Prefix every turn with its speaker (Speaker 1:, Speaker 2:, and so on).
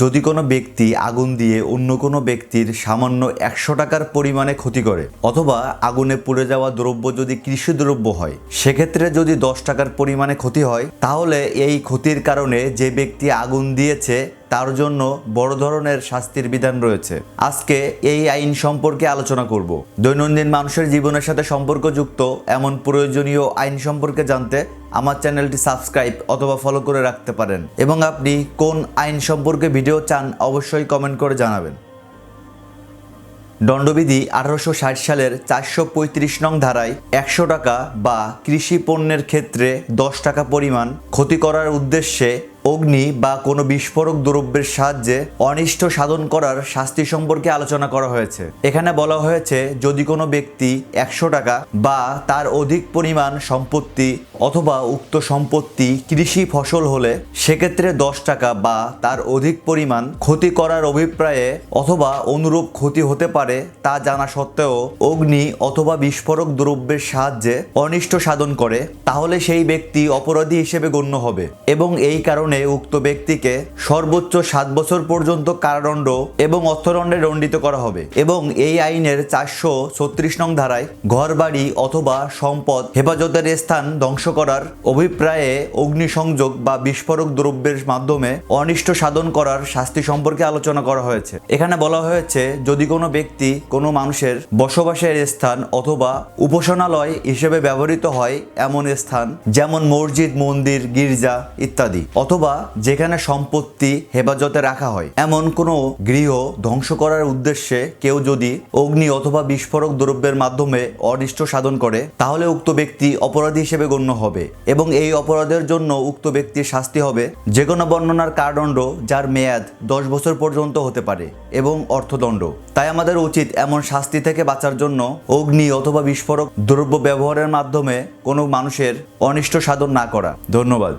Speaker 1: যদি কোনো ব্যক্তি আগুন দিয়ে অন্য কোনো ব্যক্তির সামান্য একশো টাকার পরিমাণে ক্ষতি করে, অথবা আগুনে পুড়ে যাওয়া দ্রব্য যদি কৃষি দ্রব্য হয়, সেক্ষেত্রে যদি দশ টাকার পরিমাণে ক্ষতি হয়, তাহলে এই ক্ষতির কারণে যে ব্যক্তি আগুন দিয়েছে তার জন্য বড় ধরনের শাস্তির বিধান রয়েছে। আজকে এই আইন সম্পর্কে আলোচনা করব। দৈনন্দিন মানুষের জীবনের সাথে সম্পর্কযুক্ত এমন প্রয়োজনীয় আইন সম্পর্কে জানতে আমার চ্যানেলটি সাবস্ক্রাইব অথবা ফলো করে রাখতে পারেন। এবং আপনি কোন আইন সম্পর্কে ভিডিও চান অবশ্যই কমেন্ট করে জানাবেন। দণ্ডবিধি আঠারোশো ষাট সালের চারশো পঁয়ত্রিশ নং ধারায় একশো টাকা বা কৃষি পণ্যের ক্ষেত্রে দশ টাকা পরিমাণ ক্ষতি করার উদ্দেশ্যে অগ্নি বা কোনো বিস্ফোরক দ্রব্যের সাহায্যে অনিষ্ট সাধন করার শাস্তি সম্পর্কে আলোচনা করা হয়েছে। এখানে বলা হয়েছে, যদি কোনো ব্যক্তি একশো টাকা বা তার অধিক পরিমাণ সম্পত্তি অথবা উক্ত সম্পত্তি কৃষি ফসল হলে, সেক্ষেত্রে দশ টাকা বা তার অধিক পরিমাণ ক্ষতি করার অভিপ্রায়ে অথবা অনুরূপ ক্ষতি হতে পারে তা জানা সত্ত্বেও অগ্নি অথবা বিস্ফোরক দ্রব্যের সাহায্যে অনিষ্ট সাধন করে, তাহলে সেই ব্যক্তি অপরাধী হিসেবে গণ্য হবে এবং এই কারণে উক্ত ব্যক্তিকে সর্বোচ্চ সাত বছর পর্যন্ত কারাদণ্ড এবং অর্থদণ্ডে দণ্ডিত করা হবে এবং এই আইনের চারশো ছত্রিশ নং ধারায় ঘরবাড়ি অথবা সম্পদ হেফাজতের স্থান ধ্বংস করার অভিপ্রায়ে অগ্নিসংযোগ বা বিস্ফোরক দ্রব্যের মাধ্যমে অনিষ্ট সাধন করার শাস্তি সম্পর্কে আলোচনা করা হয়েছে। এখানে বলা হয়েছে, যদি কোনো ব্যক্তি কোনো মানুষের বসবাসের স্থান অথবা উপাসনালয় হিসেবে ব্যবহৃত হয়, এমন স্থান যেমন মসজিদ, মন্দির, গির্জা ইত্যাদি অথবা যেখানে সম্পত্তি হেফাজতে রাখা হয়। এমন কোনো গৃহ ধ্বংস করার উদ্দেশ্যে কেউ যদি অগ্নি অথবা বিস্ফোরক দ্রব্যের মাধ্যমে অনিষ্ট সাধন করে, তাহলে উক্ত ব্যক্তি অপরাধী হিসেবে গণ্য হবে এবং এই অপরাধের জন্য উক্ত ব্যক্তির শাস্তি হবে যে কোনো বর্ণনার কারাদণ্ড যার মেয়াদ দশ বছর পর্যন্ত হতে পারে এবং অর্থদণ্ড। তাই আমাদের উচিত এমন শাস্তি থেকে বাঁচার জন্য অগ্নি অথবা বিস্ফোরক দ্রব্য ব্যবহারের মাধ্যমে কোনো মানুষের অনিষ্ট সাধন না করা। ধন্যবাদ।